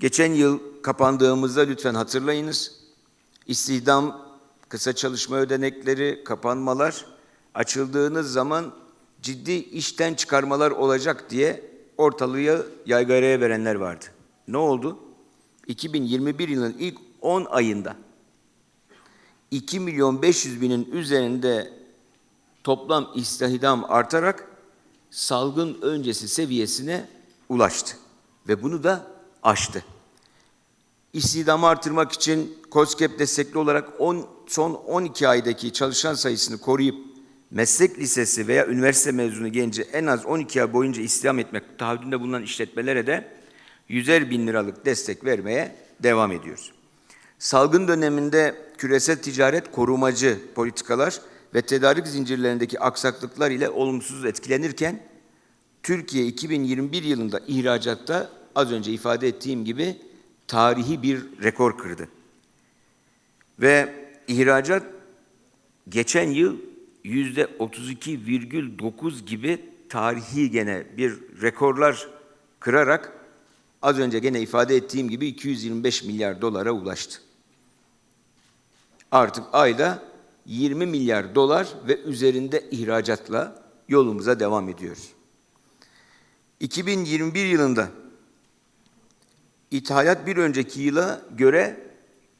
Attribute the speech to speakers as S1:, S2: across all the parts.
S1: Geçen yıl kapandığımızda lütfen hatırlayınız. İstihdam, kısa çalışma ödenekleri, kapanmalar açıldığınız zaman ciddi işten çıkarmalar olacak diye ortalığı yaygaraya verenler vardı. Ne oldu? 2021 yılının ilk 10 ayında 2 milyon 500 binin üzerinde toplam istihdam artarak salgın öncesi seviyesine ulaştı ve bunu da aştı. İstihdamı artırmak için KOSGEB destekli olarak 10, son 12 aydaki çalışan sayısını koruyup meslek lisesi veya üniversite mezunu genci en az 12 ay boyunca istihdam etmek taahhüdünde bulunan işletmelere de 100'er bin liralık destek vermeye devam ediyoruz. Salgın döneminde küresel ticaret korumacı politikalar ve tedarik zincirlerindeki aksaklıklar ile olumsuz etkilenirken Türkiye 2021 yılında ihracatta az önce ifade ettiğim gibi tarihi bir rekor kırdı. Ve ihracat geçen yıl yüzde 32,9 gibi tarihi gene bir rekorlar kırarak az önce gene ifade ettiğim gibi 225 milyar dolara ulaştı. Artık ayda 20 milyar dolar ve üzerinde ihracatla yolumuza devam ediyoruz. 2021 yılında ithalat bir önceki yıla göre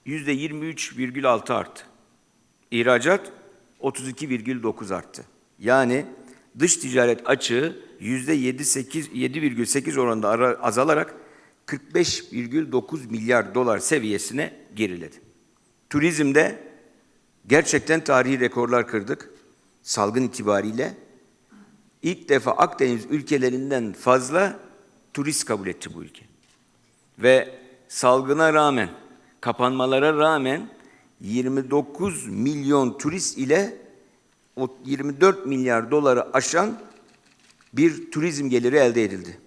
S1: yüzde 23,6 arttı. İhracat 32,9 arttı. Yani dış ticaret açığı yüzde 7,8 oranında ara- azalarak 45,9 milyar dolar seviyesine geriledi. Turizmde gerçekten tarihi rekorlar kırdık. Salgın itibariyle ilk defa Akdeniz ülkelerinden fazla turist kabul etti bu ülke. Ve salgına rağmen, kapanmalara rağmen 29 milyon turist ile o 24 milyar doları aşan bir turizm geliri elde edildi.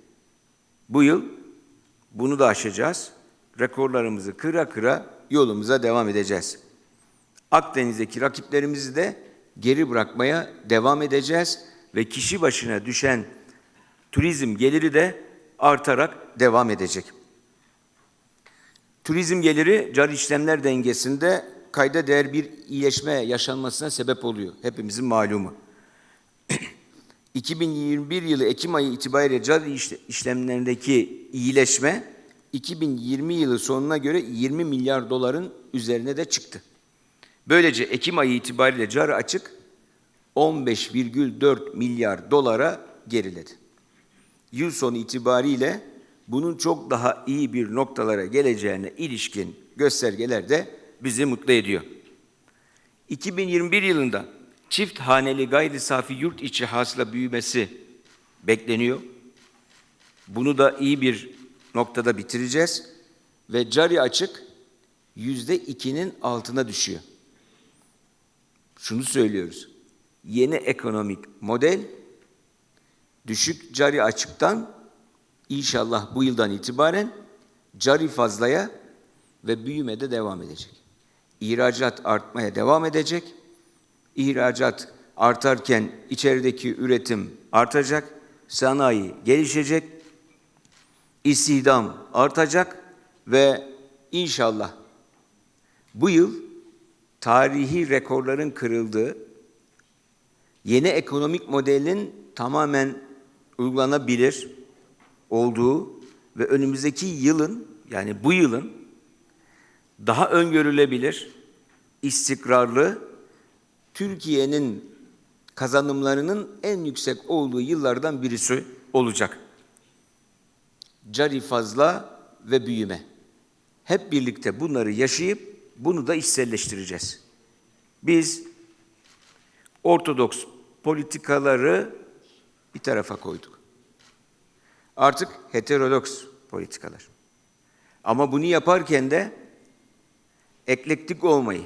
S1: Bu yıl bunu da aşacağız. Rekorlarımızı kıra kıra yolumuza devam edeceğiz. Akdeniz'deki rakiplerimizi de geri bırakmaya devam edeceğiz ve kişi başına düşen turizm geliri de artarak devam edecek. Turizm geliri cari işlemler dengesinde kayda değer bir iyileşme yaşanmasına sebep oluyor. Hepimizin malumu. 2021 yılı Ekim ayı itibariyle cari işle- işlemlerindeki iyileşme 2020 yılı sonuna göre 20 milyar doların üzerine de çıktı. Böylece Ekim ayı itibariyle cari açık 15,4 milyar dolara geriledi. Yıl sonu itibariyle bunun çok daha iyi bir noktalara geleceğine ilişkin göstergeler de bizi mutlu ediyor. 2021 yılında çift haneli gayri safi yurt içi hasıla büyümesi bekleniyor. Bunu da iyi bir noktada bitireceğiz ve cari açık yüzde ikinin altına düşüyor. Şunu söylüyoruz. Yeni ekonomik model düşük cari açıktan inşallah bu yıldan itibaren cari fazlaya ve büyümede devam edecek. İhracat artmaya devam edecek. İhracat artarken içerideki üretim artacak, sanayi gelişecek, istihdam artacak ve inşallah bu yıl tarihi rekorların kırıldığı, yeni ekonomik modelin tamamen uygulanabilir olduğu ve önümüzdeki yılın yani bu yılın daha öngörülebilir, istikrarlı, Türkiye'nin kazanımlarının en yüksek olduğu yıllardan birisi olacak. Cari fazla ve büyüme. Hep birlikte bunları yaşayıp bunu da içselleştireceğiz. Biz ortodoks politikaları bir tarafa koyduk. Artık heterodoks politikalar. Ama bunu yaparken de eklektik olmayı,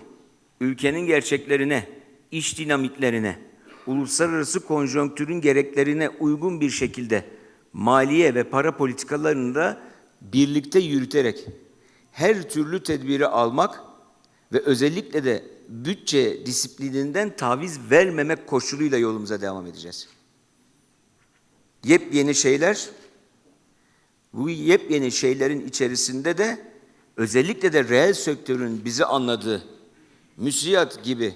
S1: ülkenin gerçeklerine, iş dinamiklerine, uluslararası konjonktürün gereklerine uygun bir şekilde maliye ve para politikalarını da birlikte yürüterek her türlü tedbiri almak ve özellikle de bütçe disiplininden taviz vermemek koşuluyla yolumuza devam edeceğiz. Yepyeni şeyler bu yepyeni şeylerin içerisinde de özellikle de reel sektörün bizi anladığı müsiyat gibi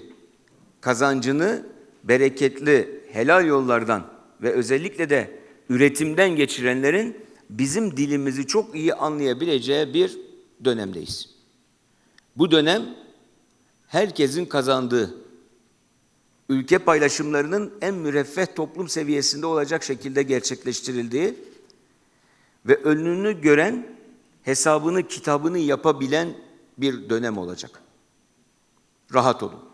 S1: kazancını bereketli helal yollardan ve özellikle de üretimden geçirenlerin bizim dilimizi çok iyi anlayabileceği bir dönemdeyiz. Bu dönem herkesin kazandığı, ülke paylaşımlarının en müreffeh toplum seviyesinde olacak şekilde gerçekleştirildiği ve önünü gören, hesabını, kitabını yapabilen bir dönem olacak. Rahat olun.